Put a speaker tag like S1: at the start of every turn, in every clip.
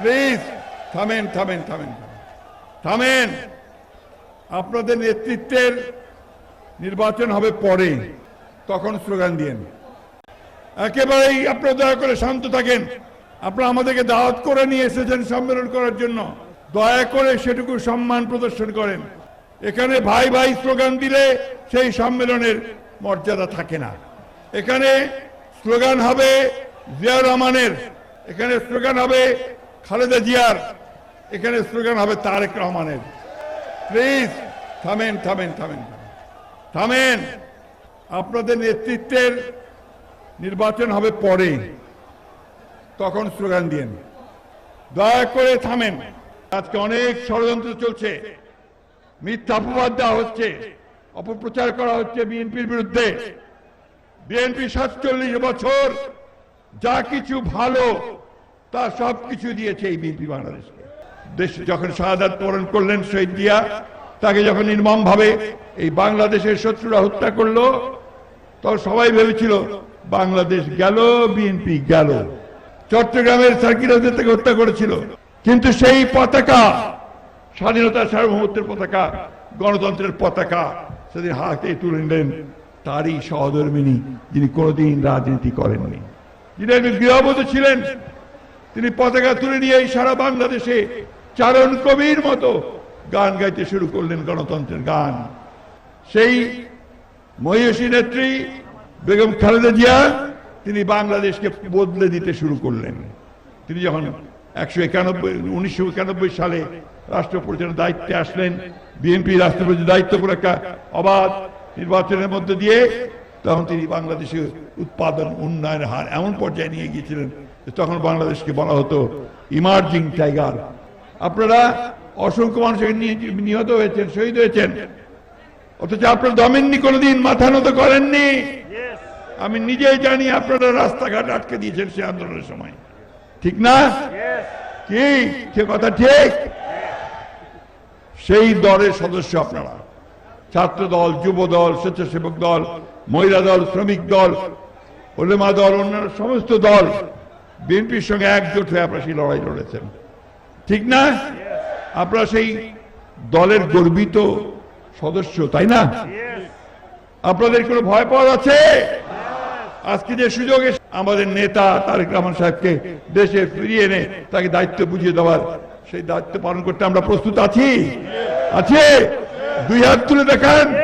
S1: Please থামেন থামেন থামেন থামেন আপনাদের নেতৃত্বের নির্বাচন হবে পরে তখন স্লোগান দিয়েন একেবারেই আপনারা দয়া করে শান্ত থাকেন। আপনারা আমাদেরকে দাওয়াত করে নিয়ে এসেছেন সম্মেলন করার জন্য। দয়া করে সেটুকু সম্মান প্রদর্শন করেন। এখানে ভাই ভাই স্লোগান দিলে সেই সম্মেলনের মর্যাদা থাকে না। এখানে স্লোগান হবে জিয়াউর রহমানের। এখানে স্লোগান হবে খালেদা জিয়ার এখানে স্লোগান হবে তারেক রহমানের। প্লিজ, থামেন থামেন থামেন। থামেন। আপনাদের নেতৃত্বের নির্বাচন হবে পরে। তখন স্লোগান দিয়েন দয়া করে থামেন। আজকে অনেক ষড়যন্ত্র চলছে। মিথ্যা অপবাদ দেওয়া হচ্ছে। অপপ্রচার করা হচ্ছে বিএনপির বিরুদ্ধে। বিএনপি সাতচল্লিশ বছর যা কিছু ভালো তা সব কিছু দিয়েছে এই বিএনপি বাংলাদেশকে দেশ যখন শাহাদাত বরণ করলেন শহীদ জিয়া, তাকে যখন নির্মম ভাবে এই বাংলাদেশের শত্রুরা হত্যা করল, তখন সবাই ভেবেছিল, বাংলাদেশ গেল, বিএনপি গেল। চট্টগ্রামের সার্কিটারদের থেকে হত্যা করেছিল। কিন্তু সেই পতাকা, স্বাধীনতা সার্বভৌমত্বের পতাকা, গণতন্ত্রের পতাকা সেদিন হাতে তুলে নিলেন তারই সহধর্মিনী, যিনি কোনোদিন রাজনীতি করেননি। যিনি একজন গৃহবধূ ছিলেন তিনি পতাকা তুলে নিয়ে সারা বাংলাদেশে চারণ কবির মতো গান গাইতে শুরু করলেন গণতন্ত্রের গান। সেই মহিষী নেত্রী বেগম খালেদা জিয়া, তিনি বাংলাদেশকে বদলে দিতে শুরু করলেন। তিনি যখন একশো একানব্বই সালে রাষ্ট্র পরিচালনার দায়িত্বে আসলেন, বিএনপি রাষ্ট্রপতির দায়িত্ব করে একটা অবাধ নির্বাচনের মধ্যে দিয়ে, তখন তিনি বাংলাদেশের উৎপাদন, উন্নয়নের হার এমন পর্যায়ে নিয়ে গিয়েছিলেন তখন বাংলাদেশকে বলা হতো ইমার্জিং টাইগার আপনারা অসংখ্য মানুষ নিহত হয়েছেন, শহীদ হয়েছেন। অথচ আপনারা দমেননি কোনোদিন, মাথা নত করেননি। আমি নিজেই জানি আপনারা রাস্তাঘাট আটকে দিয়েছেন সে আন্দোলনের সময়। ঠিক না? কি? সে কথা ঠিক? সেই দলের সদস্য আপনারা। ছাত্র দল, যুব দল, স্বেচ্ছাসেবক দল, মহিলা দল, শ্রমিক দল, ওলেমা দল, অন্যান্য সমস্ত দল। বিএনপির সঙ্গে একজোট হয়ে আপনারা সেই লড়াই লড়েছেন। ঠিক না? আপনারা সেই দলের গর্বিত সদস্য, তাই না? আপনাদের কোনো ভয় পাওয়ার আছে? আজকে যে সুযোগ এসে- আমাদের নেতা তারেক রহমান সাহেবকে দেশে ফিরিয়ে এনে তাকে দায়িত্ব বুঝিয়ে দেওয়ার সেই দায়িত্ব পালন করতে আমরা প্রস্তুত আছি? আছে? দুই হাত তুলে দেখান।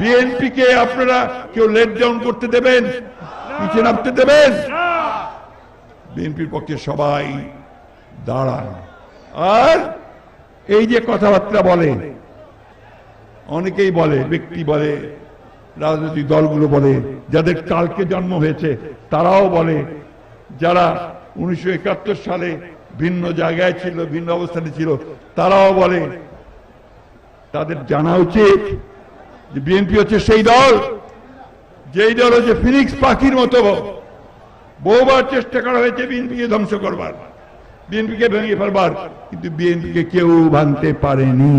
S1: বিএনপি কে আপনারা কেউ লেট ডাউন করতে দেবেন, পিছিয়ে নামতে দেবেন? বিএনপির পক্ষে সবাই দাঁড়ান। আর এই যে কথাবার্তা বলে, অনেকেই বলে, ব্যক্তি বলে, রাজনৈতিক দলগুলো বলে, যাদের কালকে জন্ম হয়েছে, তারাও বলে, যারা উনিশশো একাত্তর সালে ভিন্ন জায়গায় ছিল, ভিন্ন অবস্থানে ছিল, তারাও বলে, তাদের জানা উচিত যে বিএনপি হচ্ছে সেই দল, যেই দল হচ্ছে ফিনিক্স পাখির মতো। বহুবার চেষ্টা করা হয়েছে বিএনপিকে ধ্বংস করবার। বিএনপিকে ভেঙে ফেলবার। কিন্তু বিএনপিকে কেউ ভাঙতে পারেনি।